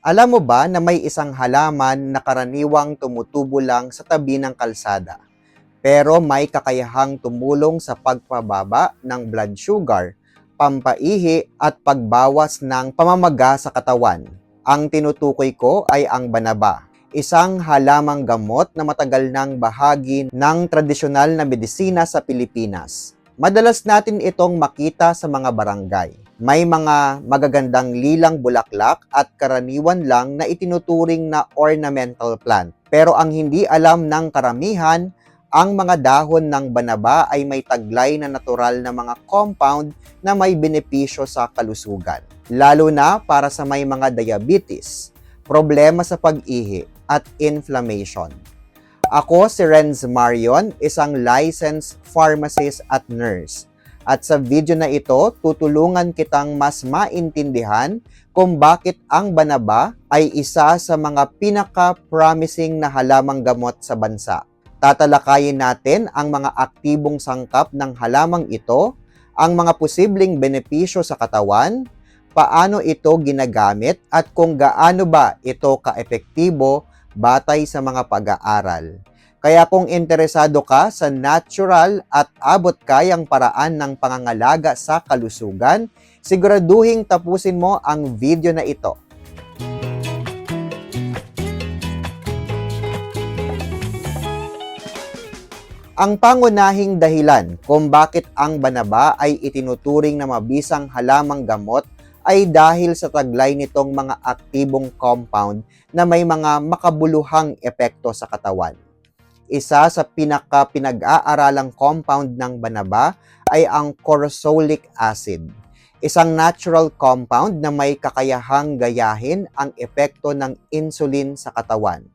Alam mo ba na may isang halaman na karaniwang tumutubo lang sa tabi ng kalsada? Pero may kakayahang tumulong sa pagpababa ng blood sugar, pampaihi at pagbawas ng pamamaga sa katawan. Ang tinutukoy ko ay ang banaba, isang halamang gamot na matagal nang bahagi ng tradisyonal na medisina sa Pilipinas. Madalas natin itong makita sa mga barangay. May mga magagandang lilang bulaklak at karaniwan lang na itinuturing na ornamental plant. Pero ang hindi alam ng karamihan, ang mga dahon ng banaba ay may taglay na natural na mga compound na may benepisyo sa kalusugan. Lalo na para sa may mga diabetes, problema sa pag-ihi at inflammation. Ako si Renz Marion, isang licensed pharmacist at nurse. At sa video na ito, tutulungan kitang mas maintindihan kung bakit ang banaba ay isa sa mga pinaka-promising na halamang gamot sa bansa. Tatalakayin natin ang mga aktibong sangkap ng halamang ito, ang mga posibleng benepisyo sa katawan, paano ito ginagamit at kung gaano ba ito kaepektibo batay sa mga pag-aaral. Kaya kung interesado ka sa natural at abot kayang paraan ng pangangalaga sa kalusugan, siguraduhing tapusin mo ang video na ito. Ang pangunahing dahilan kung bakit ang banaba ay itinuturing na mabisang halamang gamot ay dahil sa taglay nitong mga aktibong compound na may mga makabuluhang epekto sa katawan. Isa sa pinaka-pinag-aaralang compound ng banaba ay ang corosolic acid, isang natural compound na may kakayahang gayahin ang epekto ng insulin sa katawan.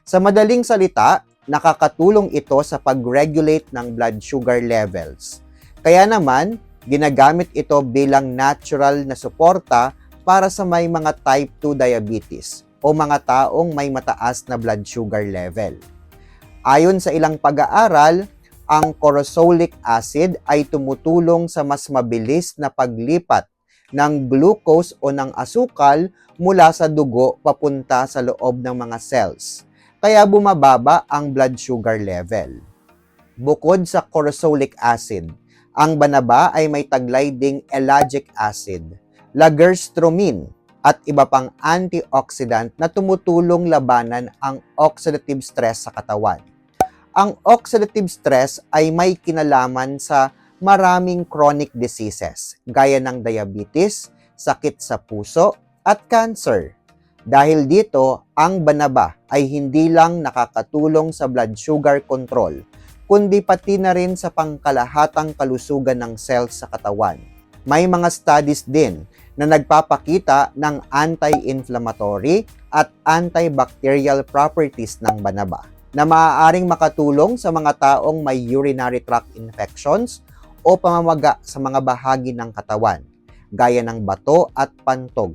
Sa madaling salita, nakakatulong ito sa pag-regulate ng blood sugar levels. Kaya naman, ginagamit ito bilang natural na suporta para sa may mga type 2 diabetes o mga taong may mataas na blood sugar level. Ayon sa ilang pag-aaral, ang corosolic acid ay tumutulong sa mas mabilis na paglipat ng glucose o ng asukal mula sa dugo papunta sa loob ng mga cells. Kaya bumababa ang blood sugar level. Bukod sa corosolic acid, ang banaba ay may taglay ding ellagic acid, lagerstromin, at iba pang antioxidant na tumutulong labanan ang oxidative stress sa katawan. Ang oxidative stress ay may kinalaman sa maraming chronic diseases gaya ng diabetes, sakit sa puso, at cancer. Dahil dito, ang banaba ay hindi lang nakakatulong sa blood sugar control, kundi pati na rin sa pangkalahatang kalusugan ng cells sa katawan. May mga studies din na nagpapakita ng anti-inflammatory at antibacterial properties ng banaba na maaaring makatulong sa mga taong may urinary tract infections o pamamaga sa mga bahagi ng katawan, gaya ng bato at pantog.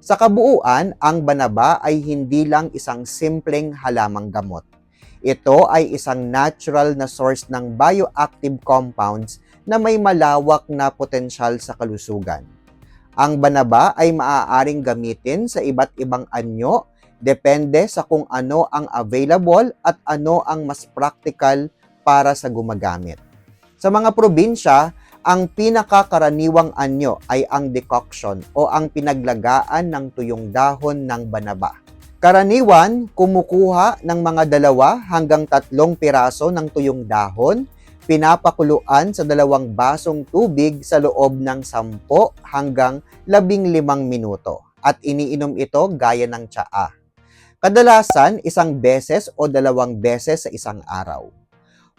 Sa kabuuan, ang banaba ay hindi lang isang simpleng halamang gamot. Ito ay isang natural na source ng bioactive compounds na may malawak na potensyal sa kalusugan. Ang banaba ay maaaring gamitin sa iba't ibang anyo depende sa kung ano ang available at ano ang mas practical para sa gumagamit. Sa mga probinsya, ang pinakakaraniwang anyo ay ang decoction o ang pinaglagaan ng tuyong dahon ng banaba. Karaniwan, kumukuha ng mga dalawa hanggang tatlong piraso ng tuyong dahon, pinapakuluan sa dalawang basong tubig sa loob ng 10 hanggang 15 minuto at iniinom ito gaya ng tsaa. Kadalasan, isang beses o dalawang beses sa isang araw.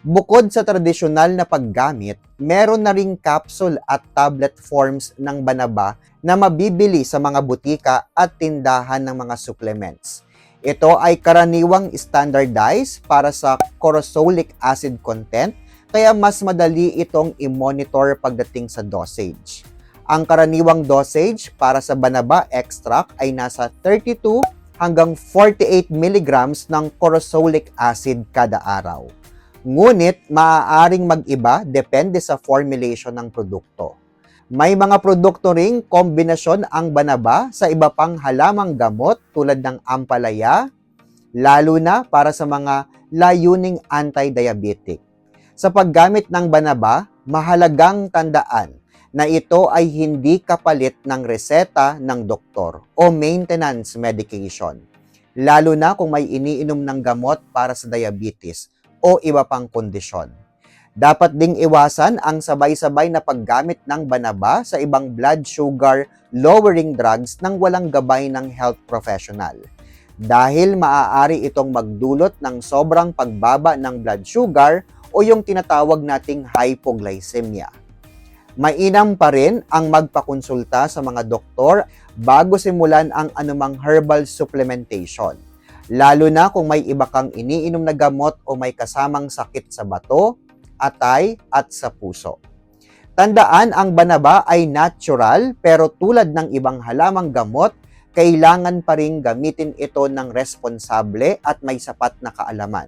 Bukod sa tradisyonal na paggamit, meron na ring capsule at tablet forms ng banaba na mabibili sa mga butika at tindahan ng mga supplements. Ito ay karaniwang standardized para sa corosolic acid content kaya mas madali itong i-monitor pagdating sa dosage. Ang karaniwang dosage para sa banaba extract ay nasa 32 hanggang 48 milligrams ng corosolic acid kada araw. Ngunit maaaring mag-iba depende sa formulation ng produkto. May mga produkto ring kombinasyon ang banaba sa iba pang halamang gamot tulad ng ampalaya, lalo na para sa mga layuning anti-diabetic. Sa paggamit ng banaba, mahalagang tandaan na ito ay hindi kapalit ng reseta ng doktor o maintenance medication, lalo na kung may iniinom ng gamot para sa diabetes o iba pang kondisyon. Dapat ding iwasan ang sabay-sabay na paggamit ng banaba sa ibang blood sugar lowering drugs nang walang gabay ng health professional. Dahil maaari itong magdulot ng sobrang pagbaba ng blood sugar o yung tinatawag nating hypoglycemia. Mainam pa rin ang magpakonsulta sa mga doktor bago simulan ang anumang herbal supplementation. Lalo na kung may iba kang iniinom na gamot o may kasamang sakit sa bato, atay at sa puso. Tandaan ang banaba ay natural pero tulad ng ibang halamang gamot, kailangan pa rin gamitin ito ng responsable at may sapat na kaalaman.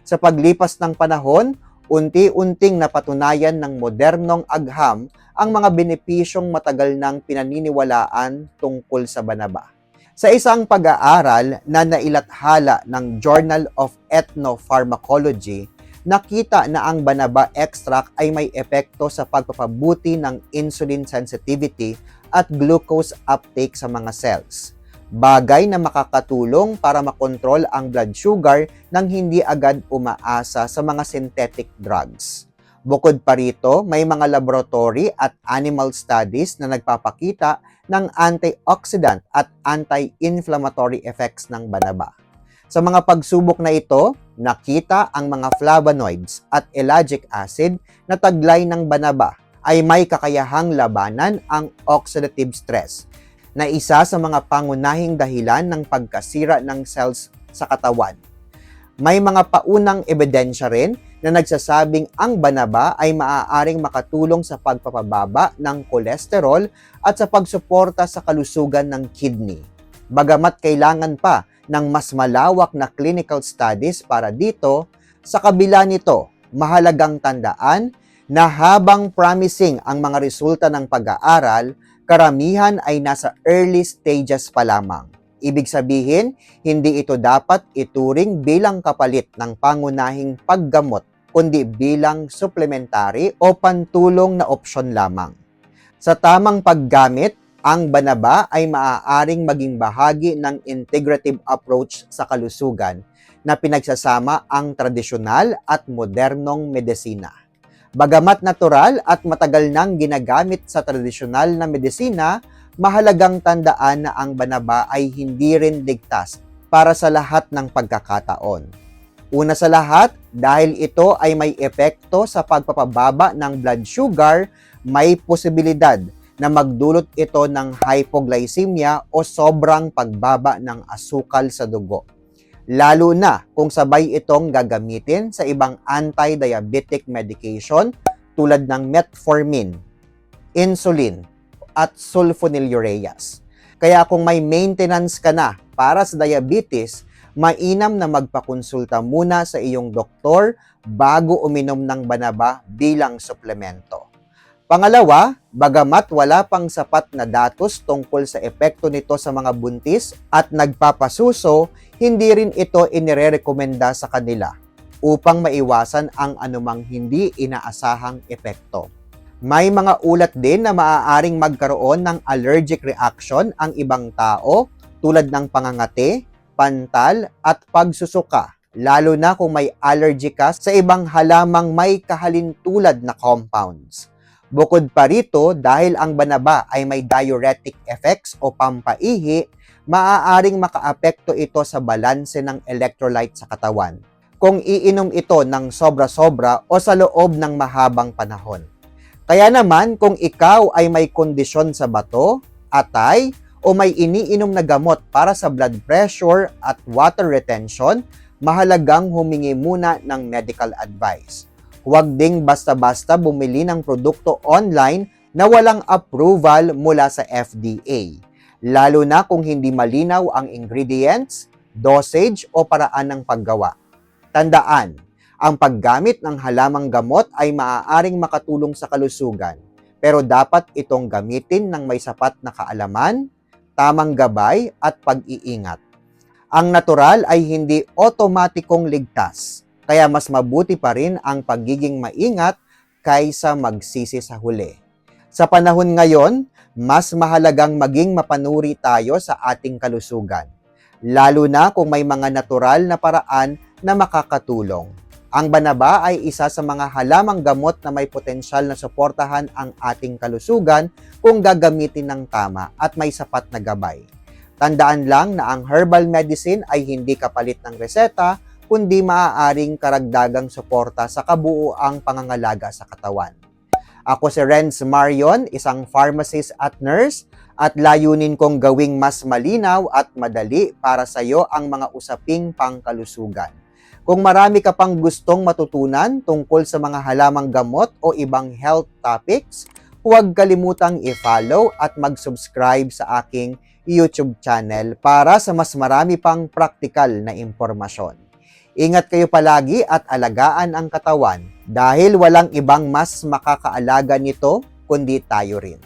Sa paglipas ng panahon, unti-unting napatunayan ng modernong agham ang mga benepisyong matagal nang pinaniniwalaan tungkol sa banaba. Sa isang pag-aaral na nailathala ng Journal of Ethnopharmacology, nakita na ang banaba extract ay may epekto sa pagpapabuti ng insulin sensitivity at glucose uptake sa mga cells. Bagay na makakatulong para makontrol ang blood sugar nang hindi agad umaasa sa mga synthetic drugs. Bukod pa rito, may mga laboratory at animal studies na nagpapakita ng antioxidant at anti-inflammatory effects ng banaba. Sa mga pagsubok na ito, nakita ang mga flavonoids at ellagic acid na taglay ng banaba ay may kakayahang labanan ang oxidative stress na isa sa mga pangunahing dahilan ng pagkasira ng cells sa katawan. May mga paunang ebidensya rin na nagsasabing ang banaba ay maaaring makatulong sa pagpapababa ng kolesterol at sa pagsuporta sa kalusugan ng kidney. Bagamat kailangan pa ng mas malawak na clinical studies para dito, sa kabila nito, mahalagang tandaan na habang promising ang mga resulta ng pag-aaral, karamihan ay nasa early stages pa lamang. Ibig sabihin, hindi ito dapat ituring bilang kapalit ng pangunahing paggamot, kundi bilang supplementary o pantulong na opsyon lamang. Sa tamang paggamit, ang banaba ay maaaring maging bahagi ng integrative approach sa kalusugan na pinagsasama ang tradisyonal at modernong medisina. Bagamat natural at matagal nang ginagamit sa tradisyonal na medisina, mahalagang tandaan na ang banaba ay hindi rin ligtas para sa lahat ng pagkakataon. Una sa lahat, dahil ito ay may epekto sa pagpapababa ng blood sugar, may posibilidad na magdulot ito ng hypoglycemia o sobrang pagbaba ng asukal sa dugo. Lalo na kung sabay itong gagamitin sa ibang anti-diabetic medication tulad ng metformin, insulin, at sulfonylureas. Kaya kung may maintenance ka na para sa diabetes, mainam na magpakonsulta muna sa iyong doktor bago uminom ng banaba bilang suplemento. Pangalawa, bagamat wala pang sapat na datos tungkol sa epekto nito sa mga buntis at nagpapasuso, hindi rin ito inirerekomenda sa kanila upang maiwasan ang anumang hindi inaasahang epekto. May mga ulat din na maaaring magkaroon ng allergic reaction ang ibang tao tulad ng pangangati, pantal at pagsusuka, lalo na kung may allergy ka sa ibang halamang may kahalintulad na compounds. Bukod pa rito, dahil ang banaba ay may diuretic effects o pampaihi, maaaring makaapekto ito sa balanse ng electrolyte sa katawan kung iinom ito ng sobra-sobra o sa loob ng mahabang panahon. Kaya naman, kung ikaw ay may kondisyon sa bato, atay, o may iniinom na gamot para sa blood pressure at water retention, mahalagang humingi muna ng medical advice. Huwag ding basta-basta bumili ng produkto online na walang approval mula sa FDA, lalo na kung hindi malinaw ang ingredients, dosage o paraan ng paggawa. Tandaan, ang paggamit ng halamang gamot ay maaaring makatulong sa kalusugan, pero dapat itong gamitin ng may sapat na kaalaman, tamang gabay at pag-iingat. Ang natural ay hindi otomatikong ligtas, kaya mas mabuti pa rin ang pagiging maingat kaysa magsisi sa huli. Sa panahon ngayon, mas mahalagang maging mapanuri tayo sa ating kalusugan, lalo na kung may mga natural na paraan na makakatulong. Ang banaba ay isa sa mga halamang gamot na may potensyal na suportahan ang ating kalusugan kung gagamitin ng tama at may sapat na gabay. Tandaan lang na ang herbal medicine ay hindi kapalit ng reseta, kundi maaaring karagdagang suporta sa kabuuang pangangalaga sa katawan. Ako si Renz Marion, isang pharmacist at nurse, at layunin kong gawing mas malinaw at madali para sa iyo ang mga usaping pangkalusugan. Kung marami ka pang gustong matutunan tungkol sa mga halamang gamot o ibang health topics, huwag kalimutang i-follow at mag-subscribe sa aking YouTube channel para sa mas marami pang praktikal na impormasyon. Ingat kayo palagi at alagaan ang katawan dahil walang ibang mas makakaalaga nito kundi tayo rin.